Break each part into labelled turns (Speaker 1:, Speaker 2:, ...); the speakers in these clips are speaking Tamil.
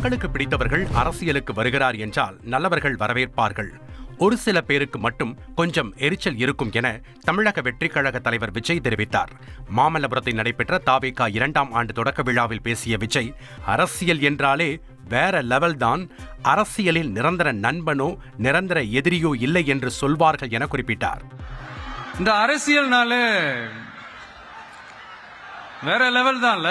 Speaker 1: மக்களுக்கு பிடித்தவர்கள் அரசியலுக்கு வருகிறார் என்றால் நல்லவர்கள் வரவேற்பார்கள். ஒரு சில பேருக்கு மட்டும் கொஞ்சம் எரிச்சல் இருக்கும் என தமிழக வெற்றிக் கழக தலைவர் விஜய் தெரிவித்தார். மாமல்லபுரத்தில் நடைபெற்ற தாவேகா இரண்டாம் ஆண்டு தொடக்க விழாவில் பேசிய விஜய் அரசியல் என்றாலே வேற லெவல் தான். அரசியலில் நிரந்தர நண்பனோ நிரந்தர எதிரியோ இல்லை என்று சொல்வார்கள் என குறிப்பிட்டார்.
Speaker 2: இந்த அரசியல்னாலே வேற லெவல் தான்ல.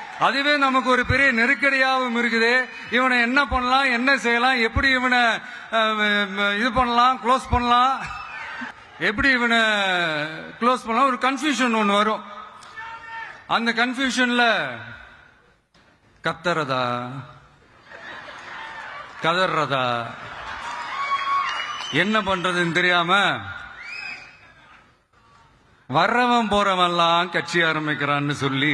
Speaker 2: அதுவே நமக்கு ஒரு பெரிய நெருக்கடியாகவும் இருக்குது. இவனை என்ன பண்ணலாம் என்ன செய்யலாம் எப்படி இவனை இது பண்ணலாம் க்ளோஸ் பண்ணலாம்? எப்படி இவனை க்ளோஸ் பண்ணலாம்? ஒரு கன்ஃபியூஷன் ஒன்று வரும். அந்த கன்ஃபியூஷன்ல கத்துறதா? கதறதா என்ன பண்றதுன்னு தெரியாம வர்றவன் போறவன்லாம் கட்சி ஆரம்பிக்கிறான்னு சொல்லி